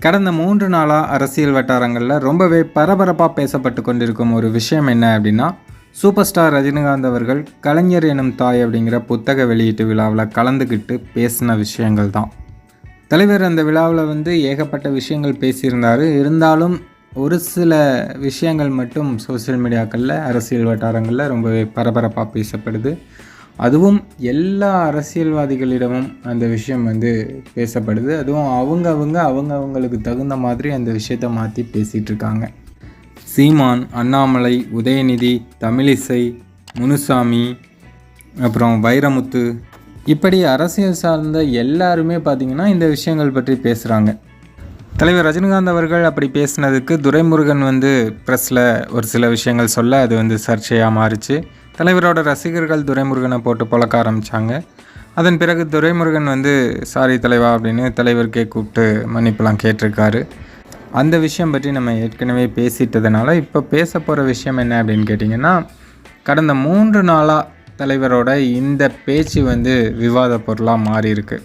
கடந்த மூன்று நாளாக அரசியல் வட்டாரங்களில் ரொம்பவே பரபரப்பாக பேசப்பட்டு கொண்டிருக்கும் ஒரு விஷயம் என்ன அப்படின்னா சூப்பர் ஸ்டார் ரஜினிகாந்த் அவர்கள் கலைஞர் எனும் தாய் அப்படிங்கிற புத்தக வெளியீட்டு விழாவில் கலந்துக்கிட்டு பேசின விஷயங்கள் தான். தலைவர் அந்த விழாவில் வந்து ஏகப்பட்ட விஷயங்கள் பேசியிருந்தார். இருந்தாலும் ஒரு சில விஷயங்கள் மட்டும் சோஷியல் மீடியாக்களில் அரசியல் வட்டாரங்களில் ரொம்பவே பரபரப்பாக பேசப்படுது. அதுவும் எல்லா அரசியல்வாதிகளிடமும் அந்த விஷயம் வந்து பேசப்படுது. அதுவும் அவங்க அவங்க அவங்க அவங்களுக்கு தகுந்த மாதிரி அந்த விஷயத்தை மாற்றி பேசிகிட்டு இருக்காங்க சீமான் அண்ணாமலை உதயநிதி தமிழிசை முனுசாமி அப்புறம் வைரமுத்து இப்படி அரசியல் சார்ந்த எல்லாருமே பார்த்திங்கன்னா இந்த விஷயங்கள் பற்றி பேசுகிறாங்க தலைவர் ரஜினிகாந்த் அவர்கள் அப்படி பேசினதுக்கு துரைமுருகன் வந்து ப்ரெஸ்ஸில் ஒரு சில விஷயங்கள் சொல்ல அது வந்து சர்ச்சையாக மாறிச்சு. தலைவரோட ரசிகர்கள் துரைமுருகனை போட்டு புழக்க ஆரம்பித்தாங்க அதன் பிறகு துரைமுருகன் வந்து சாரி தலைவா அப்படின்னு தலைவருக்கே கூப்பிட்டு மன்னிப்புலாம் கேட்டிருக்காரு. அந்த விஷயம் பற்றி நம்ம ஏற்கனவே பேசிட்டதுனால இப்போ பேச போகிற விஷயம் என்ன அப்படின்னு கேட்டிங்கன்னா கடந்த மூன்று நாளாக தலைவரோட இந்த பேச்சு வந்து விவாத பொருளாக மாறியிருக்கு.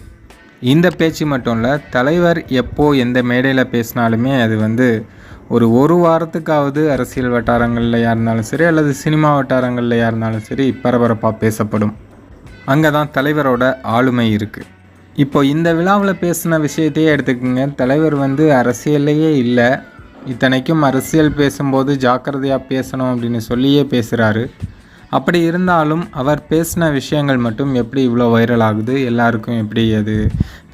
இந்த பேச்சு மட்டும் இல்லை தலைவர் எப்போது எந்த மேடையில் பேசினாலுமே அது வந்து ஒரு ஒரு வாரத்துக்காவது அரசியல் வட்டாரங்கள்லையா இருந்தாலும் சரி அல்லது சினிமா வட்டாரங்கள்லையா இருந்தாலும் சரி பரபரப்பாக பேசப்படும். அங்கே தான் தலைவரோட ஆளுமை இருக்குது இப்போ இந்த விழாவில் பேசின விஷயத்தையே எடுத்துக்கோங்க. தலைவர் வந்து அரசியல்லையே இல்லை. இத்தனைக்கும் அரசியல் பேசும்போது ஜாக்கிரதையாக பேசணும் அப்படின்னு சொல்லியே பேசுகிறாரு அப்படி இருந்தாலும் அவர் பேசின விஷயங்கள் மட்டும் எப்படி இவ்வளோ வைரல் ஆகுது எல்லாருக்கும் எப்படி அது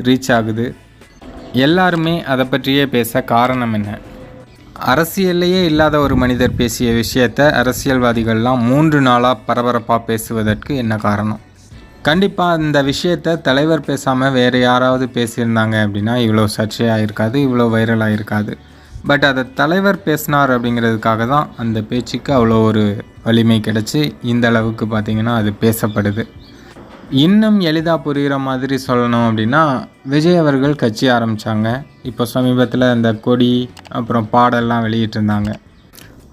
ரீச் ஆகுது? எல்லாருமே அதை பற்றியே பேச காரணம் என்ன? அரசியல்லையே இல்லாத ஒரு மனிதர் பேசிய விஷயத்தை அரசியல்வாதிகள்லாம் மூன்று நாளாக பரபரப்பாக பேசுவதற்கு என்ன காரணம்? கண்டிப்பாக இந்த விஷயத்தை தலைவர் பேசாமல் வேறு யாராவது பேசியிருந்தாங்க அப்படின்னா இவ்வளோ சர்ச்சையாக இருக்காது இவ்வளோ வைரலாக இருக்காது பட் அதை தலைவர் பேசினார் அப்படிங்கிறதுக்காக தான் அந்த பேச்சுக்கு அவ்வளோ ஒரு வலிமை கிடச்சி இந்த அளவுக்கு பார்த்திங்கன்னா அது பேசப்படுது. இன்னும் எளிதாக புரிகிற மாதிரி சொல்லணும் அப்படின்னா விஜய் அவர்கள் கட்சி ஆரம்பித்தாங்க இப்போ சமீபத்தில் அந்த கொடி அப்புறம் பாடல்லாம் வெளியிட்டிருந்தாங்க.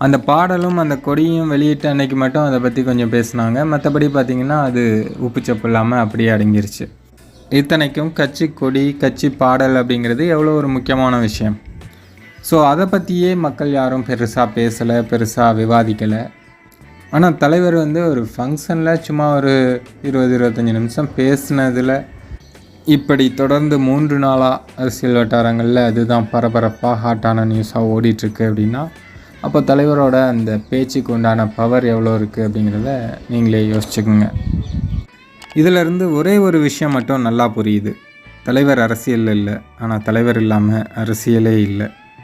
அந்த பாடலும் அந்த கொடியும் வெளியிட்ட அன்னைக்கு மட்டும் அதை பற்றி கொஞ்சம் பேசினாங்க. மற்றபடி பார்த்திங்கன்னா அது உப்புச்சப்பு இல்லாமல் அப்படியே அடங்கிருச்சு. இத்தனைக்கும் கட்சி கொடி கட்சி பாடல் அப்படிங்கிறது எவ்வளோ ஒரு முக்கியமான விஷயம். ஸோ அதை பற்றியே மக்கள் யாரும் பெருசாக பேசலை பெருசாக விவாதிக்கலை. ஆனால் தலைவர் வந்து ஒரு ஃபங்க்ஷனில் சும்மா ஒரு இருபது இருபத்தஞ்சி நிமிஷம் பேசினதில் இப்படி தொடர்ந்து மூன்று நாளாக அரசியல் வட்டாரங்களில் அதுதான் பரபரப்பாக ஹாட்டான நியூஸாக ஓடிட்டுருக்கு அப்படின்னா அப்போ தலைவரோட அந்த பேச்சுக்கு உண்டான பவர் எவ்வளோ இருக்குது அப்படிங்கிறத நீங்களே யோசிச்சுக்கோங்க. இதிலிருந்து ஒரே ஒரு விஷயம் மட்டும் நல்லா புரியுது. தலைவர் அரசியல் இல்லை ஆனால் தலைவர் இல்லாமல் அரசியலே இல்லை.